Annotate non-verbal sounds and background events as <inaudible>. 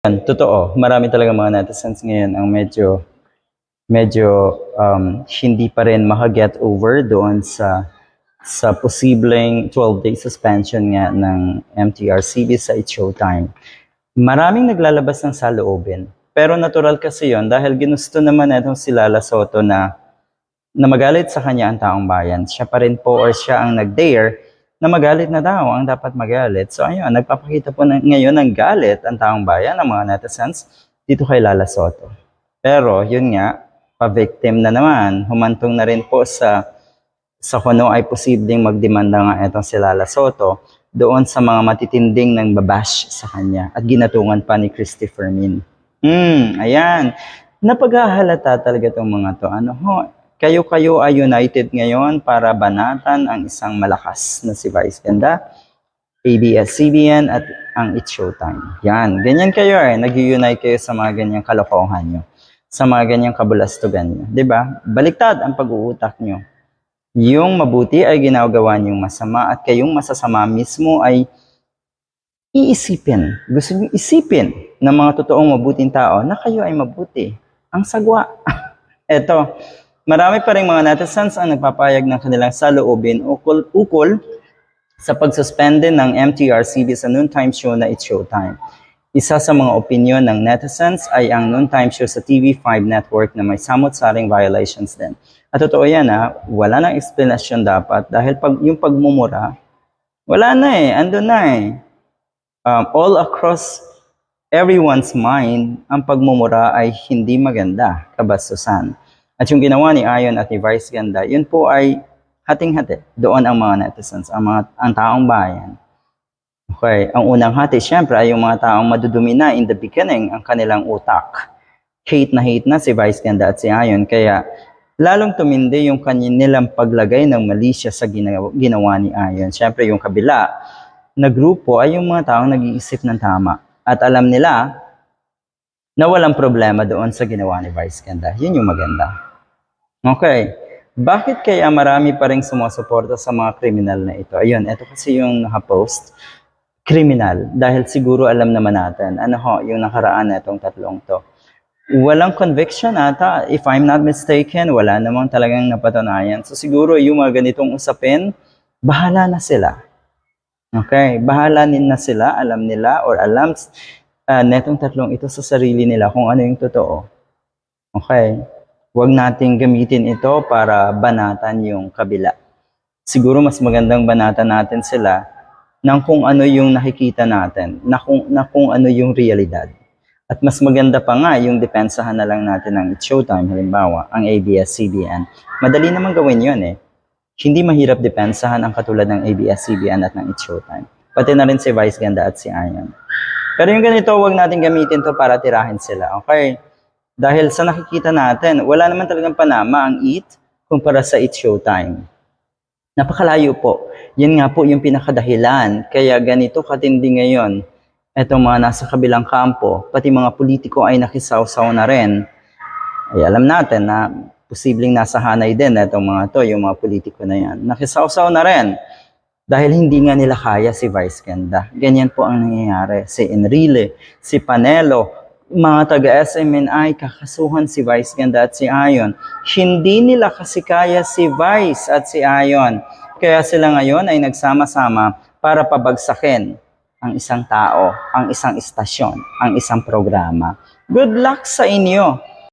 Yan, totoo. Marami talaga mga netizens ngayon ang medyo medyo um, hindi pa rin makaget over doon sa sa posibleng 12-day suspension nga ng MTRCB sa It's Showtime. Maraming naglalabas ng saloobin. Pero natural kasi yon dahil ginusto naman itong si Lala Soto na, na magalit sa kanya ang taong bayan. Siya pa rin po or siya ang nag-dare na magalit na daw ang dapat magalit. So ayun, nagpapakita po na, ngayon ng galit ang taong bayan, ang mga netizens, dito kay Lala Soto. Pero yun nga, pa-victim na naman, humantong na rin po sa sa kuno ay posibleng magdemanda nga itong si Lala Soto doon sa mga matitinding ng babash sa kanya at ginatungan pa ni Christopher Min. Hmm, ayan. Napaghahalata talaga itong mga to. Ano ho, kayo-kayo ay united ngayon para banatan ang isang malakas na si Vice Ganda, ABS-CBN at ang It's Showtime. Yan, ganyan kayo eh. Nag-unite kayo sa mga ganyang kalokohan nyo. Sa mga ganyang kabulastugan nyo. ba? Baliktad ang pag-uutak nyo. Yung mabuti ay ginagawa niyong masama at kayong masasama mismo ay iisipin. Gusto niyo isipin ng mga totoong mabuting tao na kayo ay mabuti. Ang sagwa. <laughs> Eto, marami pa rin mga netizens ang nagpapayag ng kanilang saloobin ukol, ukol sa pagsuspende ng MTRCB sa noontime show na It's Showtime. Isa sa mga opinion ng netizens ay ang noontime show sa TV5 network na may samot-saring violations din. At totoo yan ha, wala nang explanation dapat dahil pag, yung pagmumura, wala na eh, ando na eh. Um, all across everyone's mind, ang pagmumura ay hindi maganda, kabastusan. At yung ginawa ni Ayon at ni Vice Ganda, yun po ay hating-hati. Doon ang mga netizens, ang, mga, ang taong bayan. Okay, ang unang hati, syempre, ay yung mga taong madudumi na in the beginning, ang kanilang utak. Hate na hate na si Vice Ganda at si Ayon, kaya lalong tumindi yung kanilang paglagay ng malisya sa ginawa, ginawa ni Ayon. Syempre, yung kabila na grupo ay yung mga taong nag-iisip ng tama. At alam nila na walang problema doon sa ginawa ni Vice Ganda. Yun yung maganda. Okay. Bakit kaya marami pa rin sumusuporta sa mga kriminal na ito? Ayun, ito kasi yung nakapost. Kriminal. Dahil siguro alam naman natin, ano ho, yung nakaraan na itong tatlong to. Walang conviction ata, if I'm not mistaken, wala namang talagang napatunayan. So siguro yung mga ganitong usapin, bahala na sila. Okay, bahala na sila, alam nila or alam uh, netong tatlong ito sa sarili nila kung ano yung totoo. Okay, huwag nating gamitin ito para banatan yung kabila. Siguro mas magandang banatan natin sila ng kung ano yung nakikita natin, na kung, na kung ano yung realidad. At mas maganda pa nga yung depensahan na lang natin ng It's Showtime, halimbawa, ang ABS-CBN. Madali naman gawin yun eh. Hindi mahirap depensahan ang katulad ng ABS-CBN at ng It's Showtime. Pati na rin si Vice Ganda at si Ayan. Pero yung ganito, huwag natin gamitin to para tirahin sila, okay? Dahil sa nakikita natin, wala naman talagang panama ang It kumpara sa It's Showtime. Napakalayo po. Yan nga po yung pinakadahilan. Kaya ganito katindi ngayon etong mga nasa kabilang kampo, pati mga politiko ay nakisawsaw na rin. Ay alam natin na posibleng nasa hanay din itong mga to, yung mga politiko na yan. Nakisawsaw na rin dahil hindi nga nila kaya si Vice Ganda. Ganyan po ang nangyayari. Si Enrile, si Panelo, mga taga-SMNI, kakasuhan si Vice Ganda at si Ayon. Hindi nila kasi kaya si Vice at si Ayon. Kaya sila ngayon ay nagsama-sama para pabagsakin ang isang tao, ang isang istasyon, ang isang programa. Good luck sa inyo.